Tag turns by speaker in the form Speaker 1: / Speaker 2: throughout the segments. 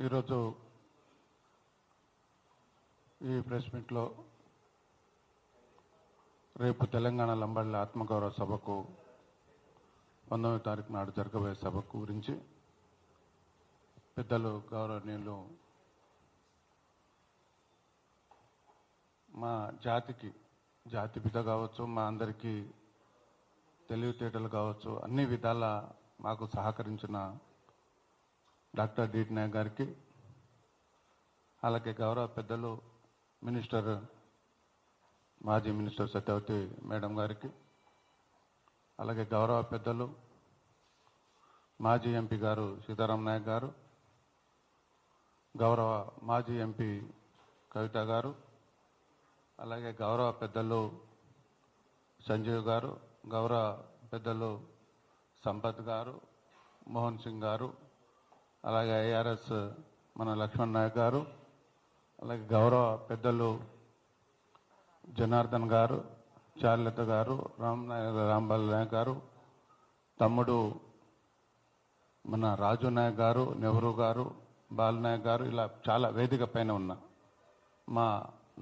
Speaker 1: ఈరోజు ఈ ప్రెస్ మీట్లో రేపు తెలంగాణ లంబాడి ఆత్మగౌరవ సభకు పంతొమ్మిది తారీఖు నాడు జరగబోయే సభకు గురించి పెద్దలు గౌరవనీయులు మా జాతికి జాతి పిత కావచ్చు మా అందరికీ తెలివితేటలు కావచ్చు అన్ని విధాల మాకు సహకరించిన డాక్టర్ డిటి నాయక్ గారికి అలాగే గౌరవ పెద్దలు మినిస్టర్ మాజీ మినిస్టర్ సత్యవతి మేడం గారికి అలాగే గౌరవ పెద్దలు మాజీ ఎంపీ గారు సీతారాం నాయక్ గారు గౌరవ మాజీ ఎంపీ కవిత గారు అలాగే గౌరవ పెద్దలు సంజీవ్ గారు గౌరవ పెద్దలు సంపత్ గారు మోహన్ సింగ్ గారు అలాగే ఐఆర్ఎస్ మన లక్ష్మణ్ నాయక్ గారు అలాగే గౌరవ పెద్దలు జనార్దన్ గారు చార్లత గారు రామ్ రాంబాల్ నాయక్ గారు తమ్ముడు మన రాజు నాయక్ గారు నెహ్రూ గారు బాల్ నాయక్ గారు ఇలా చాలా వేదిక పైన ఉన్న మా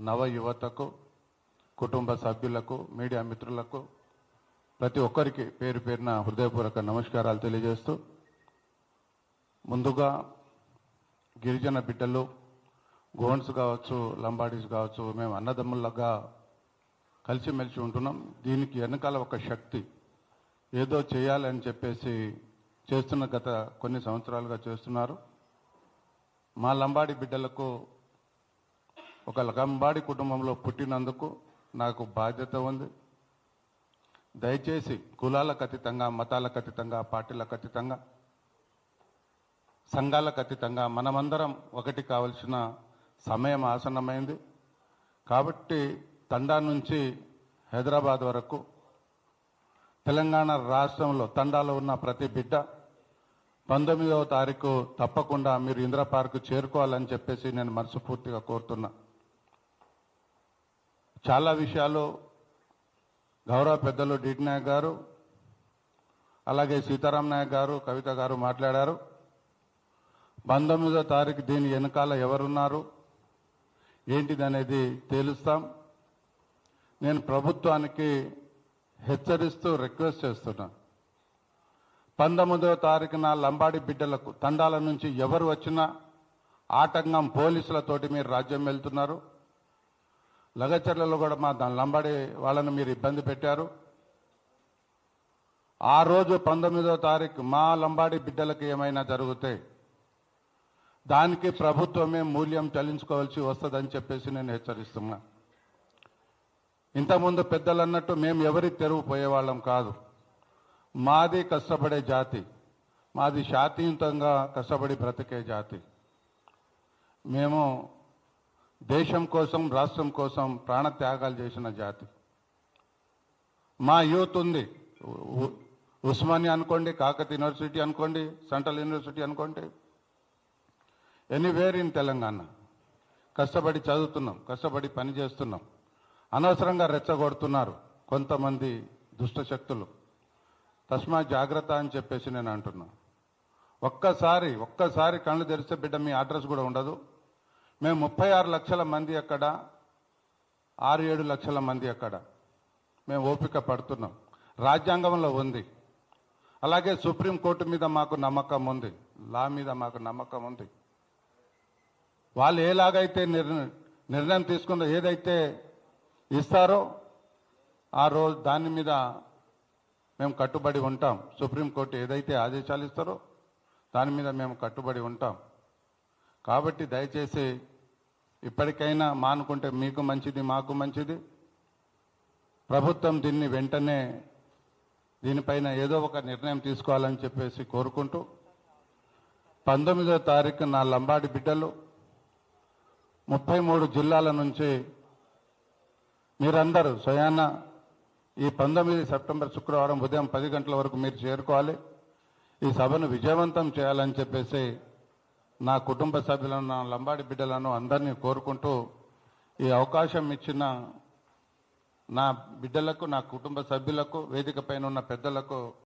Speaker 1: నవ యువతకు కుటుంబ సభ్యులకు మీడియా మిత్రులకు ప్రతి ఒక్కరికి పేరు పేరున హృదయపూర్వక నమస్కారాలు తెలియజేస్తూ ముందుగా గిరిజన బిడ్డలు గోండ్స్ కావచ్చు లంబాడీస్ కావచ్చు మేము అన్నదమ్ములగా కలిసిమెలిసి ఉంటున్నాం. దీనికి వెనకాల ఒక శక్తి ఏదో చేయాలని చెప్పేసి చేస్తున్న గత కొన్ని సంవత్సరాలుగా చేస్తున్నారు. మా లంబాడి బిడ్డలకు ఒక లంబాడి కుటుంబంలో పుట్టినందుకు నాకు బాధ్యత ఉంది. దయచేసి కులాలకు అతీతంగా మతాలకు అతీతంగా పార్టీలకు అతీతంగా సంఘాలకు అతీతంగా మనమందరం ఒకటి కావలసిన సమయం ఆసన్నమైంది. కాబట్టి తండా నుంచి హైదరాబాద్ వరకు తెలంగాణ రాష్ట్రంలో తండాలో ఉన్న ప్రతి బిడ్డ పంతొమ్మిదవ తారీఖు తప్పకుండా మీరు ఇందిరా పార్కు చేరుకోవాలని చెప్పేసి నేను మనస్ఫూర్తిగా కోరుతున్నా. చాలా విషయాలు గౌరవ పెద్దలు డిటి నాయక్ గారు అలాగే సీతారాం నాయక్ గారు కవిత గారు మాట్లాడారు. పంతొమ్మిదో తారీఖు దీని వెనకాల ఎవరున్నారు? ఏంటిది అనేది తేలుస్తాం. నేను ప్రభుత్వానికి హెచ్చరిస్తూ రిక్వెస్ట్ చేస్తున్నా. పంతొమ్మిదవ తారీఖున లంబాడి బిడ్డలకు తండాల నుంచి ఎవరు వచ్చినా ఆటంకం పోలీసులతోటి మీరు రాజ్యం వెళ్తున్నారు. లగచర్లలో కూడా మా లంబాడి వాళ్ళను మీరు ఇబ్బంది పెట్టారు. ఆ రోజు పంతొమ్మిదో తారీఖు మా లంబాడి బిడ్డలకు ఏమైనా జరిగితే దానికి ప్రభుత్వమే మూల్యం చెల్లించుకోవాల్సి వస్తుందని చెప్పేసి నేను హెచ్చరిస్తున్నా. ఇంతకుముందు పెద్దలు అన్నట్టు మేము ఎవరి తెరువు పోయేవాళ్ళం కాదు. మాది కష్టపడే జాతి. మాది శాతీయుతంగా కష్టపడి బ్రతికే జాతి. మేము దేశం కోసం రాష్ట్రం కోసం ప్రాణత్యాగాలు చేసిన జాతి. మా యూత్ ఉంది. ఉస్మానియా అనుకోండి కాకతీయ యూనివర్సిటీ అనుకోండి సెంట్రల్ యూనివర్సిటీ అనుకోండి ఎనీవేర్ ఇన్ తెలంగాణ. కష్టపడి చదువుతున్నాం కష్టపడి పని చేస్తున్నాం. అనవసరంగా రెచ్చగొడుతున్నారు కొంతమంది దుష్ట శక్తులు. తస్మా జాగ్రత్త అని చెప్పేసి నేను అంటున్నా. ఒక్కసారి ఒక్కసారి కళ్ళు తెరిస్తే బిడ్డ మీ అడ్రస్ కూడా ఉండదు. మేము ముప్పై ఆరు లక్షల మంది అక్కడ ఆరు ఏడు లక్షల మంది అక్కడ మేము ఓపిక పడుతున్నాం. రాజ్యాంగంలో ఉంది. అలాగే సుప్రీంకోర్టు మీద మాకు నమ్మకం ఉంది. లా మీద మాకు నమ్మకం ఉంది. వాళ్ళు ఎలాగైతే నిర్ణయం నిర్ణయం తీసుకుందో ఏదైతే ఇస్తారో ఆ రోజు దాని మీద మేము కట్టుబడి ఉంటాం. సుప్రీంకోర్టు ఏదైతే ఆదేశాలు ఇస్తారో దాని మీద మేము కట్టుబడి ఉంటాం. కాబట్టి దయచేసి ఇప్పటికైనా మానుకుంటే మీకు మంచిది మాకు మంచిది. ప్రభుత్వం దీన్ని వెంటనే దీనిపైన ఏదో ఒక నిర్ణయం తీసుకోవాలని చెప్పేసి కోరుకుంటూ పంతొమ్మిదో తారీఖు నా లంబాడి బిడ్డలు ముప్పై మూడు జిల్లాల నుంచి మీరందరూ స్వయాన ఈ పంతొమ్మిది సెప్టెంబర్ శుక్రవారం ఉదయం పది గంటల వరకు మీరు చేరుకోవాలి. ఈ సభను విజయవంతం చేయాలని చెప్పేసి నా కుటుంబ సభ్యులను నా లంబాడి బిడ్డలను అందరినీ కోరుకుంటూ ఈ అవకాశం ఇచ్చిన నా బిడ్డలకు నా కుటుంబ సభ్యులకు వేదిక పైన ఉన్న పెద్దలకు